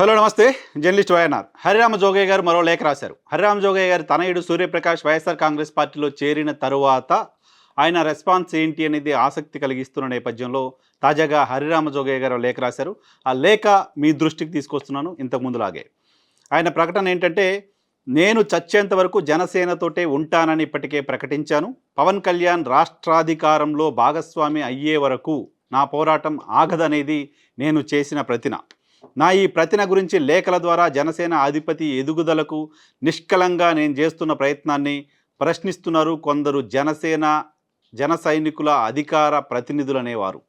Hello నమస్తే. Journalist YNR. Harirama Jogayya గారు మరో లేఖ రాశారు. హరిరామ జోగయ్య గారి తనయుడు సూర్యప్రకాష్ వైఎస్ఆర్ కాంగ్రెస్ పార్టీలో చేరిన తరువాత ఆయన రెస్పాన్స్ ఏంటి అనేది ఆసక్తి కలిగిస్తున్న నేపథ్యంలో తాజాగా హరిరామ జోగయ్య గారు లేఖ రాశారు. ఆ లేఖ మీ దృష్టికి తీసుకొస్తున్నాను ఇంతకుముందులాగే ఆయన ప్రకటన ఏంటంటే నేను చచ్చేంత వరకు జనసేనతోటే ఉంటానని ఇప్పటికే ప్రకటించాను. పవన్ కళ్యాణ్ రాష్ట్రాధికారంలో భాగస్వామి అయ్యే వరకు నా పోరాటం ఆగదనేది నేను చేసిన ప్రతిన. నా ఈ ప్రతిన గురించి లేఖల ద్వారా జనసేన అధిపతి ఎదుగుదలకు నిష్కలంగా నేను చేస్తున్న ప్రయత్నాన్ని ప్రశ్నిస్తున్నారు కొందరు జనసేన జన సైనికుల అధికార ప్రతినిధులనేవారు.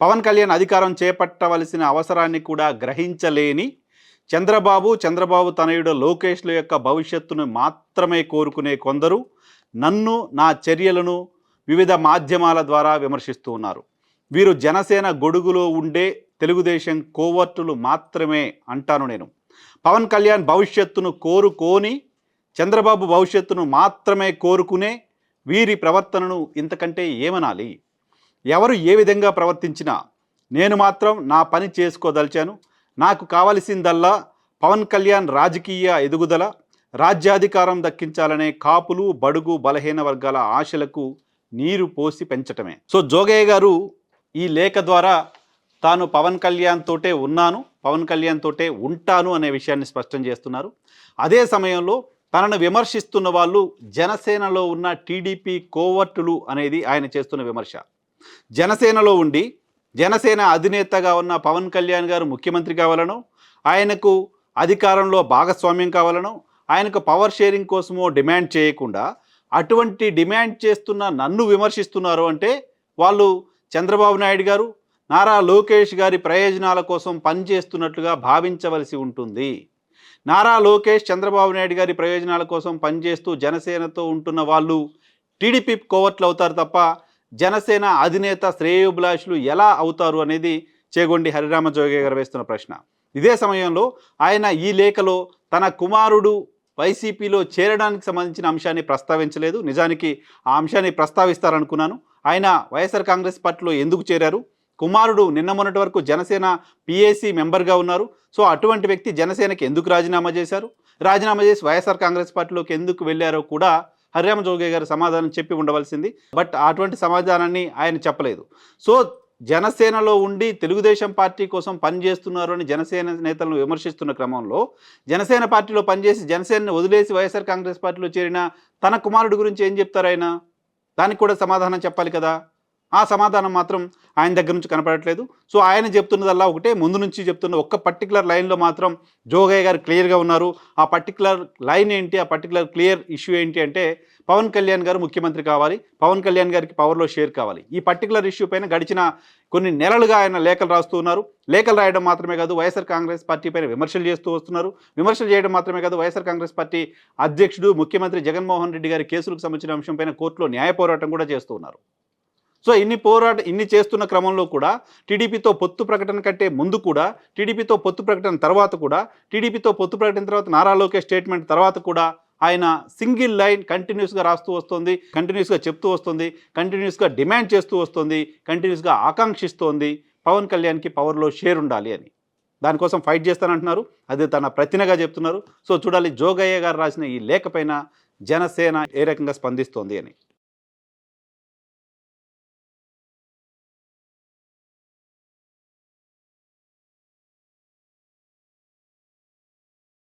పవన్ కళ్యాణ్ అధికారం చేపట్టవలసిన అవసరాన్ని కూడా గ్రహించలేని చంద్రబాబు చంద్రబాబు తనయుడు లోకేష్ల యొక్క భవిష్యత్తును మాత్రమే కోరుకునే కొందరు నన్ను నా చర్యలను వివిధ మాధ్యమాల ద్వారా విమర్శిస్తూ ఉన్నారు. వీరు జనసేన గొడుగులో ఉండే తెలుగుదేశం కోవర్టులు మాత్రమే అంటాను నేను. పవన్ కళ్యాణ్ భవిష్యత్తును కోరుకోని చంద్రబాబు భవిష్యత్తును మాత్రమే కోరుకునే వీరి ప్రవర్తనను ఇంతకంటే ఏమనాలి? ఎవరు ఏ విధంగా ప్రవర్తించినా నేను మాత్రం నా పని చేసుకోదలిచాను. నాకు కావలసిందల్లా పవన్ కళ్యాణ్ రాజకీయ ఎదుగుదల రాజ్యాధికారం దక్కించాలనే కాపులు బడుగు బలహీన వర్గాల ఆశలకు నీరు పోసి పెంచటమే. సో జోగయ్య గారు ఈ లేఖ ద్వారా తాను పవన్ కళ్యాణ్ తోటే ఉన్నాను పవన్ కళ్యాణ్ తోటే ఉంటాను అనే విషయాన్ని స్పష్టం చేస్తున్నారు. అదే సమయంలో తనను విమర్శిస్తున్న వాళ్ళు జనసేనలో ఉన్న టీడీపీ కోవర్టులు అనేది ఆయన చేస్తున్న విమర్శ. జనసేనలో ఉండి జనసేన అధినేతగా ఉన్న పవన్ కళ్యాణ్ గారు ముఖ్యమంత్రి కావాలనో ఆయనకు అధికారంలో భాగస్వామ్యం కావాలనో ఆయనకు పవర్ షేరింగ్ కోసమో డిమాండ్ చేయకుండా అటువంటి డిమాండ్ చేస్తున్న నన్ను విమర్శిస్తున్నారు అంటే వాళ్ళు చంద్రబాబు నాయుడు గారు నారా లోకేష్ గారి ప్రయోజనాల కోసం పనిచేస్తున్నట్లుగా భావించవలసి ఉంటుంది. నారా లోకేష్ చంద్రబాబు నాయుడు గారి ప్రయోజనాల కోసం పనిచేస్తూ జనసేనతో ఉంటున్న వాళ్ళు టీడీపీ కోవట్లు అవుతారు తప్ప జనసేన అధినేత శ్రేయోభిలాషులు ఎలా అవుతారు అనేది చేగొండి హరిరామ జోగే గారు వేస్తున్న ప్రశ్న. ఇదే సమయంలో ఆయన ఈ లేఖలో తన కుమారుడు వైసీపీలో చేరడానికి సంబంధించిన అంశాన్ని ప్రస్తావించలేదు. నిజానికి ఆ అంశాన్ని ప్రస్తావిస్తారనుకున్నాను. ఆయన వైఎస్ఆర్ కాంగ్రెస్ పార్టీలో ఎందుకు చేరారు? కుమారుడు నిన్న మొన్నటి వరకు జనసేన పిఏసీ మెంబర్గా ఉన్నారు. సో అటువంటి వ్యక్తి జనసేనకి ఎందుకు రాజీనామా చేశారు? రాజీనామా చేసి వైఎస్ఆర్ కాంగ్రెస్ పార్టీలోకి ఎందుకు వెళ్ళారో కూడా హరిరామ జోగే గారు సమాధానం చెప్పి ఉండవలసింది. బట్ అటువంటి సమాధానాన్ని ఆయన చెప్పలేదు. సో జనసేనలో ఉండి తెలుగుదేశం పార్టీ కోసం పనిచేస్తున్నారు అని జనసేన నేతలను విమర్శిస్తున్న క్రమంలో జనసేన పార్టీలో పనిచేసి జనసేనని వదిలేసి వైఎస్ఆర్ కాంగ్రెస్ పార్టీలో చేరిన తన కుమారుడు గురించి ఏం చెప్తారు ఆయన? దానికి కూడా సమాధానం చెప్పాలి కదా. ఆ సమాధానం మాత్రం ఆయన దగ్గర నుంచి కనపడట్లేదు. సో ఆయన చెప్తున్నదల్లా ఒకటే ముందు నుంచి చెప్తున్న ఒక్క పర్టికులర్ లైన్లో మాత్రం జోగయ్య గారు క్లియర్గా ఉన్నారు. ఆ పర్టికులర్ లైన్ ఏంటి? ఆ పర్టికులర్ క్లియర్ ఇష్యూ ఏంటి అంటే పవన్ కళ్యాణ్ గారు ముఖ్యమంత్రి కావాలి పవన్ కళ్యాణ్ గారికి పవర్లో షేర్ కావాలి. ఈ పర్టికులర్ ఇష్యూ పైన గడిచిన కొన్ని నెలలుగా ఆయన లేఖలు రాస్తూ ఉన్నారు. లేఖలు రాయడం మాత్రమే కాదు వైఎస్ఆర్ కాంగ్రెస్ పార్టీ పైన విమర్శలు చేస్తూ వస్తున్నారు. విమర్శలు చేయడం మాత్రమే కాదు వైఎస్ఆర్ కాంగ్రెస్ పార్టీ అధ్యక్షుడు ముఖ్యమంత్రి జగన్మోహన్ రెడ్డి గారి కేసులకు సంబంధించిన అంశం పైన కోర్టులో న్యాయ పోరాటం కూడా చేస్తూ ఉన్నారు. సో ఇన్ని పోరాట ఇన్ని చేస్తున్న క్రమంలో కూడా టీడీపీతో పొత్తు ప్రకటన కంటే ముందు కూడా టీడీపీతో పొత్తు ప్రకటన తర్వాత కూడా టీడీపీతో పొత్తు ప్రకటన తర్వాత నారా లోకేష్ స్టేట్మెంట్ తర్వాత కూడా ఆయన సింగిల్ లైన్ కంటిన్యూస్గా రాస్తూ వస్తుంది కంటిన్యూస్గా చెప్తూ వస్తుంది కంటిన్యూస్గా డిమాండ్ చేస్తూ వస్తుంది కంటిన్యూస్గా ఆకాంక్షిస్తోంది పవన్ కళ్యాణ్కి పవర్లో షేర్ ఉండాలి అని. దానికోసం ఫైట్ చేస్తానంటున్నారు అది తన ప్రతినగా చెప్తున్నారు. సో చూడాలి జోగయ్య గారు రాసిన ఈ లేఖపైన జనసేన ఏ రకంగా స్పందిస్తోంది అని.